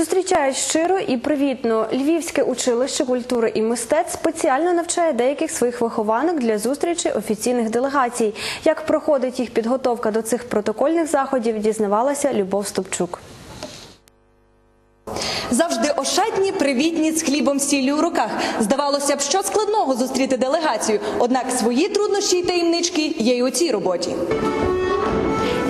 Зустрічають щиро і привітно. Львівське училище культури і мистецтв спеціально навчає деяких своїх вихованок для зустрічі офіційних делегацій. Як проходить їх підготовка до цих протокольних заходів, дізнавалася Любов Стопчук. Завжди ошатні, привітні з хлібом сіллю у руках. Здавалося б, що складного зустріти делегацію. Однак свої труднощі й таємнички є й у цій роботі.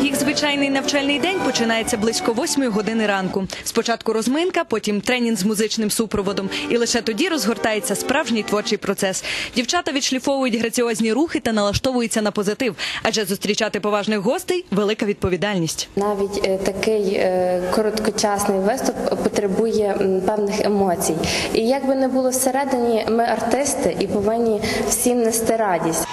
Їх звичайний навчальний день починається близько восьмої години ранку. Спочатку розминка, потім тренінг з музичним супроводом, і лише тоді розгортається справжній творчий процес. Дівчата відшліфовують граціозні рухи та налаштовуються на позитив, адже зустрічати поважних гостей велика відповідальність. Навіть е, такий е, короткочасний виступ потребує певних емоцій. І як би не було всередині, ми артисти і повинні всім нести радість.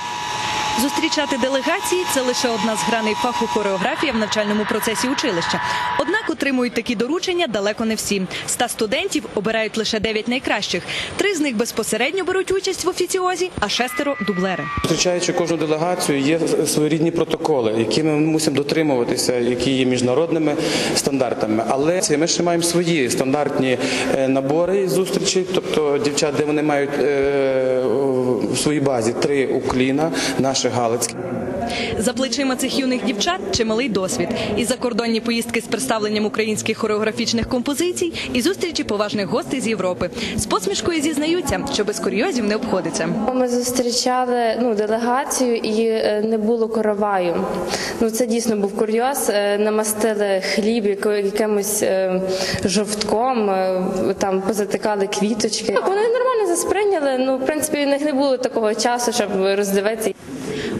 Зустрічати делегації це лише одна з граней фаху хореографія в навчальному процесі училища. Однак отримують такі доручення далеко не всі. Ста студентів обирають лише дев'ять найкращих. Три з них безпосередньо беруть участь в офіціозі, а шестеро дублери. Зустрічаючи кожну делегацію, є своєрідні протоколи, які ми мусимо дотримуватися, які є міжнародними стандартами. Але ми ще маємо свої стандартні е, набори зустрічі, тобто дівчат, де вони мають е, в своїй базі три укліна, наших галицьких. За плечима цих юних дівчат чималий досвід. І закордонні поїздки з представленням українських хореографічних композицій, і зустрічі поважних гостей з Європи. З посмішкою зізнаються, що без курйозів не обходиться. Ми зустрічали ну, делегацію і е, не було короваю. Ну це дійсно був курйоз. Е, Намастили хліб якимось е, жовтком, там позатикали квіточки. Вони нормально засприйняли. Ну, в принципі, у них не було такого часу, щоб роздивитися.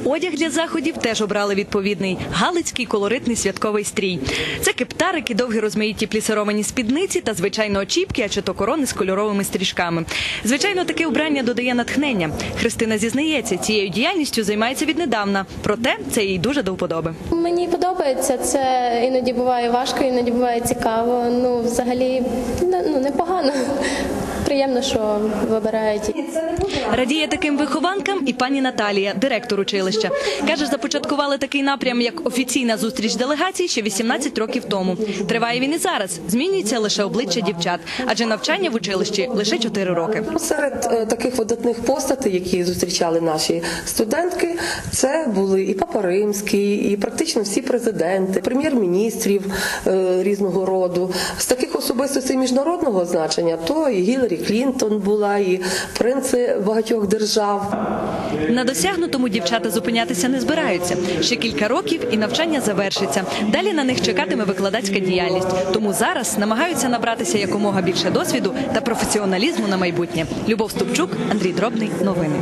Одяг для заходів теж обрали відповідний галицький колоритний святковий стрій. Це кептарики, довгі розмаїті плісировані спідниці та звичайно очіпки, а чи то корони з кольоровими стрічками. Звичайно, таке убрання додає натхнення. Христина зізнається, цією діяльністю займається віднедавна. Проте це їй дуже до вподоби. Мені подобається це іноді буває важко, іноді буває цікаво. Ну, взагалі, ну непогано. Приємно, що вибирають. Радіє таким вихованкам і пані Наталія, директор училища. Каже, започаткували такий напрям, як офіційна зустріч делегацій ще 18 років тому. Триває він і зараз. Змінюється лише обличчя дівчат, адже навчання в училищі лише 4 роки. Серед е, таких видатних постатей, які зустрічали наші студентки, це були і Папа Римський, і практично всі президенти, прем'єр-міністрів е, різного роду. З таких особистостей міжнародного значення, то і Гіларі Клінтон була, і принци багатьох держав. На досягнутому дівчата зупинятися не збираються. Ще кілька років і навчання завершиться. Далі на них чекатиме викладацька діяльність. Тому зараз намагаються набратися якомога більше досвіду та професіоналізму на майбутнє. Любов Ступчук, Андрій Дробний. Новини.